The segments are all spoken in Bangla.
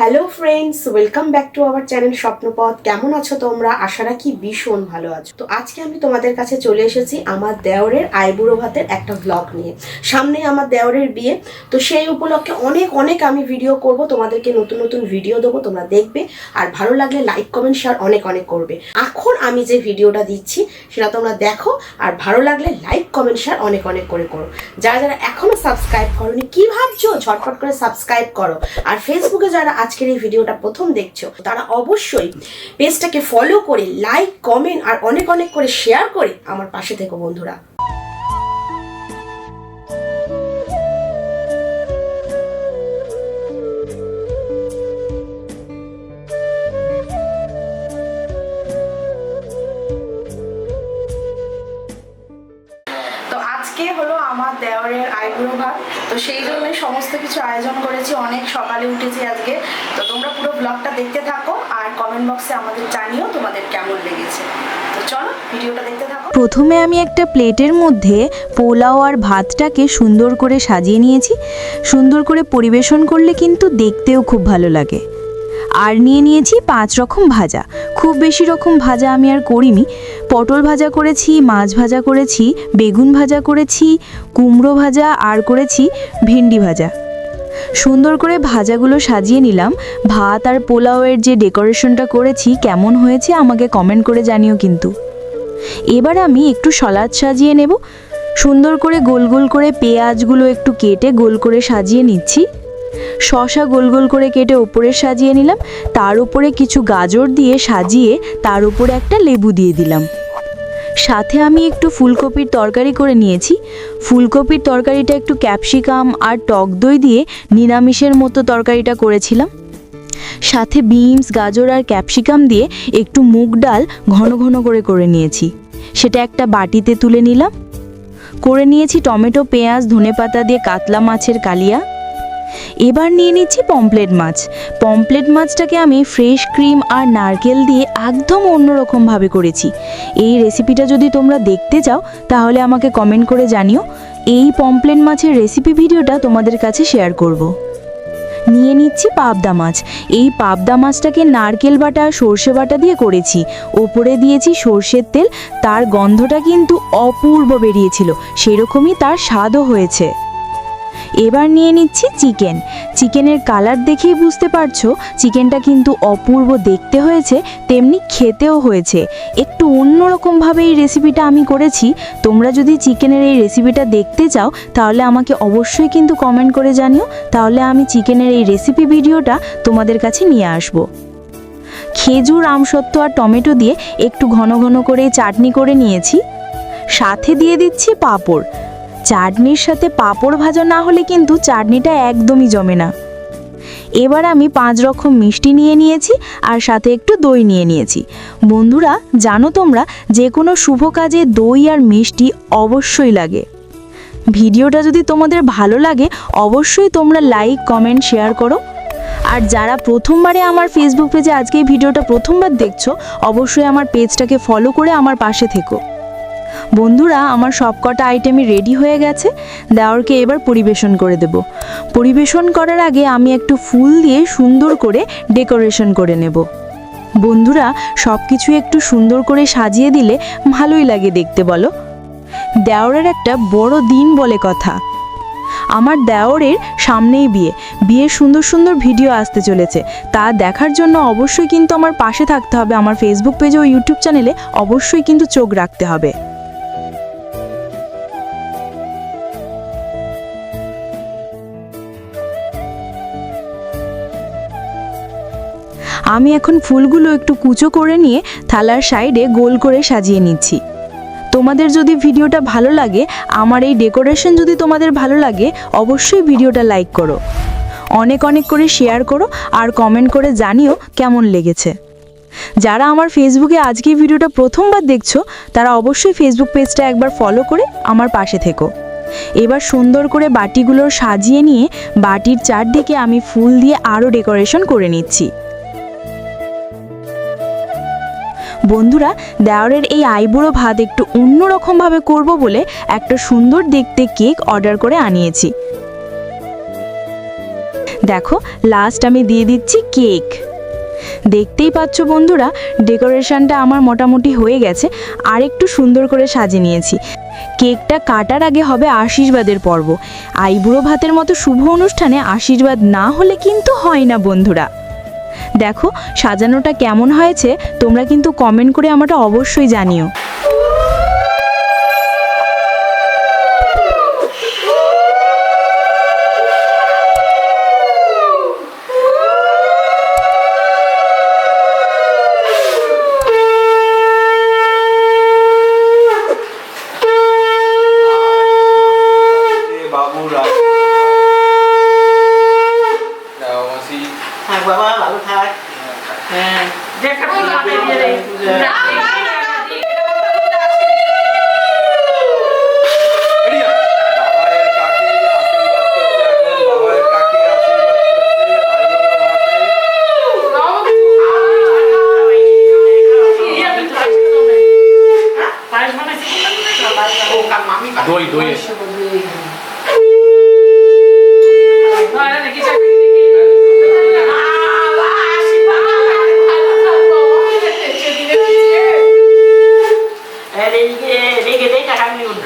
Hello friends welcome back to our channel Swapnapath কেমন আছো তোমরা? আশা রাখি ভীষণ ভালো আছো। তো আজকে আমি তোমাদের কাছে চলে এসেছি আমার দেওরের আইবুড়ো ভাতের একটা ব্লগ নিয়ে। সামনে আমার দেওরের বিয়ে। তো সেই উপলক্ষে অনেক অনেক আমি ভিডিও করব। তোমাদেরকে নতুন নতুন ভিডিও দেবো, তোমরা দেখবে। আর ভালো লাগলে লাইক কমেন্ট শেয়ার অনেক অনেক করবে। এখন আমি যে ভিডিওটা দিচ্ছি, সেটা তোমরা দেখো। আর ভালো লাগলে লাইক কমেন্ট শেয়ার অনেক অনেক করে করো। যারা যারা এখনও সাবস্ক্রাইব করোনি, কি ভাবছ? ঝটপট করে সাবস্ক্রাইব করো। আর ফেসবুকে যারা আজকের এই ভিডিওটা প্রথম দেখছ, তারা অবশ্যই পেজটাকে ফলো করে লাইক কমেন্ট আর অনেক অনেক করে শেয়ার করে আমার পাশে থেকো বন্ধুরা। আজকে হলো আমার দেওয়ারের আইবুড়ো ভাত তো সেই জন্যই সমস্ত কিছু আয়োজন করেছি, অনেক সকালে উঠেছি আজকে। তো তোমরা পুরো ব্লগটা দেখতে থাকো আর কমেন্ট বক্সে আমাদের জানিও তোমাদের কেমন লেগেছে। তো চলো ভিডিওটা দেখতে থাকো। প্রথমে আমি একটা প্লেটের মধ্যে পোলাও আর ভাতটাকে সুন্দর করে সাজিয়ে নিয়েছি। সুন্দর করে পরিবেশন করলে কিন্তু দেখতেও খুব ভালো লাগে। আর নিয়ে নিয়েছি পাঁচ রকম ভাজা। খুব বেশি রকম ভাজা আমি আর করিনি। পটল ভাজা করেছি, মাছ ভাজা করেছি, বেগুন ভাজা করেছি, কুমড়ো ভাজা আর করেছি ভেন্ডি ভাজা। সুন্দর করে ভাজাগুলো সাজিয়ে নিলাম। ভাত আর পোলাওয়ের যে ডেকোরেশনটা করেছি, কেমন হয়েছে আমাকে কমেন্ট করে জানিও কিন্তু। এবার আমি একটু সলাদ সাজিয়ে নেব। সুন্দর করে গোল গোল করে পেঁয়াজগুলো একটু কেটে গোল করে সাজিয়ে নিচ্ছি। শশা গোল গোল করে কেটে ওপরে সাজিয়ে নিলাম। তার উপরে কিছু গাজর দিয়ে সাজিয়ে তার উপরে একটা লেবু দিয়ে দিলাম। সাথে আমি একটু ফুলকপির তরকারি করে নিয়েছি। ফুলকপির তরকারিটা একটু ক্যাপসিকাম আর টক দই দিয়ে নিরামিষের মতো তরকারিটা করেছিলাম। সাথে বিনস, গাজর আর ক্যাপসিকাম দিয়ে একটু মুগ ডাল ঘন ঘন করে করে নিয়েছি। সেটা একটা বাটিতে তুলে নিলাম। করে নিয়েছি টমেটো, পেঁয়াজ, ধনেপাতা দিয়ে কাতলা মাছের কালিয়া। এবার নিয়ে নিচ্ছি পমপ্লেট মাছ। পমপ্লেট মাছটাকে আমি ফ্রেশ ক্রিম আর নারকেল দিয়ে একদম অন্যরকমভাবে করেছি। এই রেসিপিটা যদি তোমরা দেখতে চাও, তাহলে আমাকে কমেন্ট করে জানিও। এই পমপ্লেট মাছের রেসিপি ভিডিওটা তোমাদের কাছে শেয়ার করব। নিয়ে নিচ্ছি পাবদা মাছ। এই পাবদা মাছটাকে নারকেল বাটা সর্ষে বাটা দিয়ে করেছি। ওপরে দিয়েছি সর্ষের তেল। তার গন্ধটা কিন্তু অপূর্ব বেরিয়েছিল। সেরকমই তার স্বাদও হয়েছে। এবার নিয়ে নিচ্ছি চিকেন। চিকেনের কালার দেখেই বুঝতে পারছ, চিকেনটা কিন্তু অপূর্ব দেখতে হয়েছে, তেমনি খেতেও হয়েছে। একটু অন্যরকমভাবে এই রেসিপিটা আমি করেছি। তোমরা যদি চিকেনের এই রেসিপিটা দেখতে চাও, তাহলে আমাকে অবশ্যই কিন্তু কমেন্ট করে জানিও। তাহলে আমি চিকেনের এই রেসিপি ভিডিওটা তোমাদের কাছে নিয়ে আসব। খেজুর, আমসত্ত্ব আর টমেটো দিয়ে একটু ঘন ঘন করে চাটনি করে নিয়েছি। সাথে দিয়ে দিচ্ছি পাঁপড়। চাটনির সাথে পাঁপড় ভাজা না হলে কিন্তু চাটনিটা একদমই জমে না। এবার আমি পাঁচ রকম মিষ্টি নিয়ে নিয়েছি আর সাথে একটু দই নিয়ে নিয়েছি। বন্ধুরা, জানো তোমরা, যে কোনো শুভ কাজে দই আর মিষ্টি অবশ্যই লাগে। ভিডিওটা যদি তোমাদের ভালো লাগে, অবশ্যই তোমরা লাইক, কমেন্ট, শেয়ার করো। আর যারা প্রথমবারে আমার ফেসবুক পেজে আজকে এই ভিডিওটা প্রথমবার দেখছ, অবশ্যই আমার পেজটাকে ফলো করে আমার পাশে থেকো। বন্ধুরা, আমার সবকটা আইটেমই রেডি হয়ে গেছে। দেওয়ারকে এবার পরিবেশন করে দেব। পরিবেশন করার আগে আমি একটু ফুল দিয়ে সুন্দর করে ডেকোরেশন করে নেব। বন্ধুরা সব কিছু একটু সুন্দর করে সাজিয়ে দিলে ভালোই লাগে দেখতে, বলো। দেওরের একটা বড় দিন বলে কথা। আমার দেওরের সামনেই বিয়ে। বিয়ের সুন্দর সুন্দর ভিডিও আসতে চলেছে। তা দেখার জন্য অবশ্যই কিন্তু আমার পাশে থাকতে হবে। আমার ফেসবুক পেজে ও ইউটিউব চ্যানেলে অবশ্যই কিন্তু চোখ রাখতে হবে। আমি এখন ফুলগুলো একটু কুচো করে নিয়ে থালার সাইডে গোল করে সাজিয়ে নিচ্ছি। তোমাদের যদি ভিডিওটা ভালো লাগে, আমার এই ডেকোরেশন যদি তোমাদের ভালো লাগে, অবশ্যই ভিডিওটা লাইক করো। অনেক অনেক করে শেয়ার করো আর কমেন্ট করে জানিও কেমন লেগেছে। যারা আমার ফেসবুকে আজকে ভিডিওটা প্রথমবার দেখছ, তারা অবশ্যই ফেসবুক পেজটা একবার ফলো করে আমার পাশে থেকো। এবার সুন্দর করে বাটিগুলো সাজিয়ে নিয়ে বাটির চারদিকে আমি ফুল দিয়ে আরও ডেকোরেশন করে নিচ্ছি। বন্ধুরা দেওরের এই আইবুড়ো ভাত একটু অন্যরকমভাবে করব বলে একটা সুন্দর দেখতে কেক অর্ডার করে আনিয়েছি। দেখো লাস্ট আমি দিয়ে দিচ্ছি কেক। দেখতেই পাচ্ছ বন্ধুরা, ডেকোরেশনটা আমার মোটামুটি হয়ে গেছে, আর একটু সুন্দর করে সাজিয়ে নিয়েছি। কেকটা কাটার আগে হবে আশীর্বাদের পর্ব। আইবুড়ো ভাতের মতো শুভ অনুষ্ঠানে আশীর্বাদ না হলে কিন্তু হয় না বন্ধুরা। দেখো সাজানোটা কেমন হয়েছে তোমরা কিন্তু কমেন্ট করে আমাটা অবশ্যই জানিও। Yeah.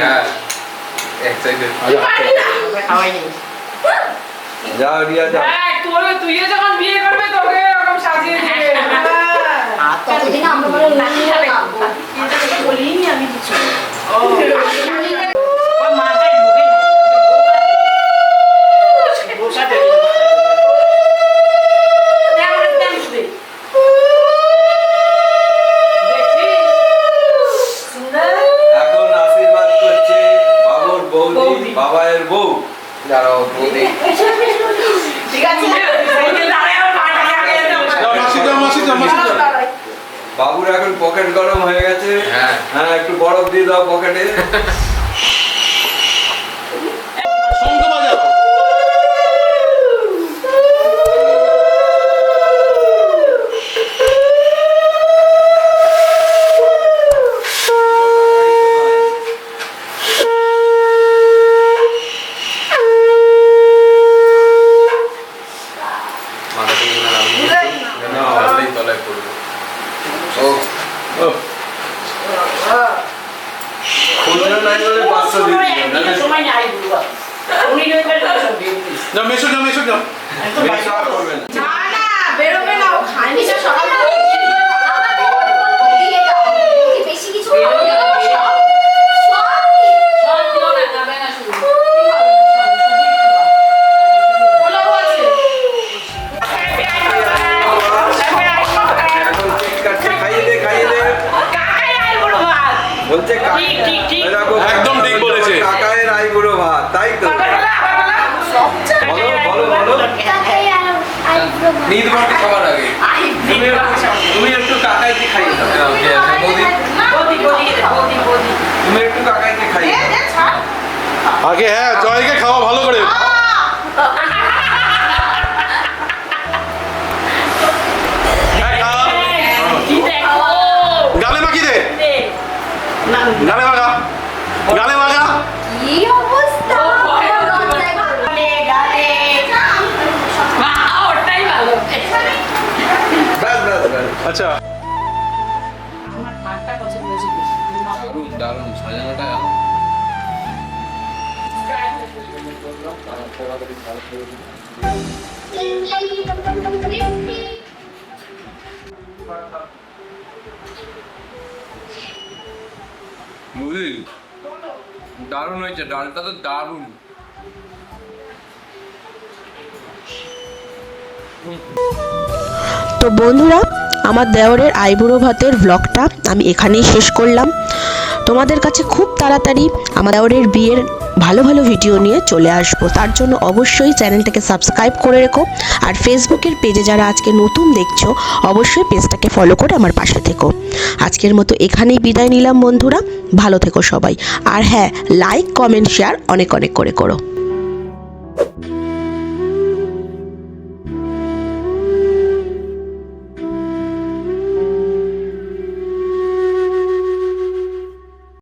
হ্যাঁ এক্সাইটেড যাও রিয়া যাও তুইও যখন বিয়ে করবে তোকে এরকম সাজিয়ে দিবে আমরা বলে আমি কিছু এখন আশীর্বাদ করছে বাবুর বৌদি বাবায়ের বউ দাঁড়াও বৌদি ঠিক আছে বাবুর এখন পকেট গরম হয়ে গেছে। হ্যাঁ। একটু বরফ দিয়ে দাও পকেটে ও ও খুলনা নাই বলে পাঁচশো দিয়ে দিলাম, নাহলে সময় নাই উনি মেশো মেশো না। না না বেরোবে না ও খায়নি সকাল আগে। তুমি একটু- তুমি একটু কাকাইকে খাইয়ে দাও। okay, তুমি একটু কাকাইকে খাইয়ে আগে হ্যাঁ জয়কে খাওয়া ভালো করে। হ্যাঁ। গালে মাখি দে। গালে মাখা। গালে আচ্ছা। দারুণ, দারুণ, সাজানোটা বুঝলি দারুণ হয়েছে ডালটা তো দারুণ। তো বন্ধুরা আমার দেওরের আইবুড়ো ভাতের ব্লগটা আমি এখানেই শেষ করলাম। তোমাদের কাছে খুব তাড়াতাড়ি আমার দেওরের বিয়ের ভালো ভালো ভিডিও নিয়ে চলে আসব। তার জন্য অবশ্যই চ্যানেলটাকে সাবস্ক্রাইব করে রেখো। আর ফেসবুকের পেজে যারা আজকে নতুন দেখছ, অবশ্যই পেজটাকে ফলো করে আমার পাশে থেকো। আজকের মতো এখানেই বিদায় নিলাম বন্ধুরা। ভালো থেকো সবাই। আর হ্যাঁ লাইক কমেন্ট শেয়ার অনেক অনেক করে করো।